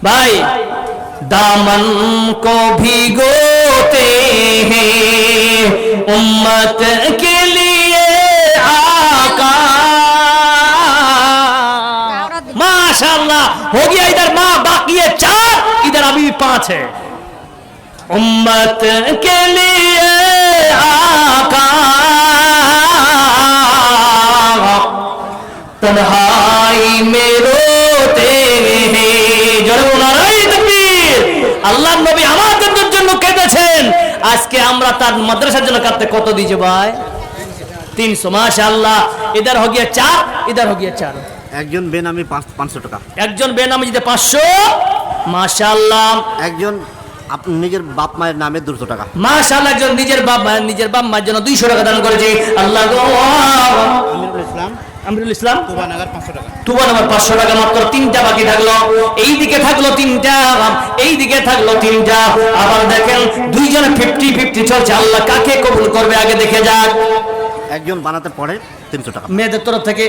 ভাই दामन को भिगोते हैं उम्मत के लिए आका माशाल्लाह हो गया इधर माँ बाकी है चार इधर अभी भी पांच है उम्मत के लिए आका तन्हाई में रोते हैं আল্লাহ নবী আমাদের জন্য কেঁদেছেন। আজকে আমরা তার মাদ্রাসার জন্য কাঁদতে কত দিয়েছে ভাই? তিনশো মাসা আল্লাহ এদের হগিয়া চার এদের হগিয়া চার। একজন বেনামি পাঁচশো টাকা। একজন বেনামি যদি পাঁচশো মাসা আল্লাহ একজন নিজের বাপ মায়ের নামে দুশো টাকা। মাশাআল্লাহ একজন নিজের বাপ মা- নিজের বাপ মার জন্য দুইশো টাকা দান করেছে। আল্লাহ আমিরুল ইসলাম। আমিরুল ইসলাম? পাঁচশো টাকা। মাত্র তিনটা বাকি থাকল। এই দিকে থাকল তিনটা এই দিকে থাকল তিনটা। আবার দেখেন দুইজনে ফিফটি ফিফটি চলছে। আল্লাহ কাকে কবুল করবে? আগে দেখে যাক। একজন বানাতে পড়ে তিনশো টাকা। মেয়েদের তরফ থেকে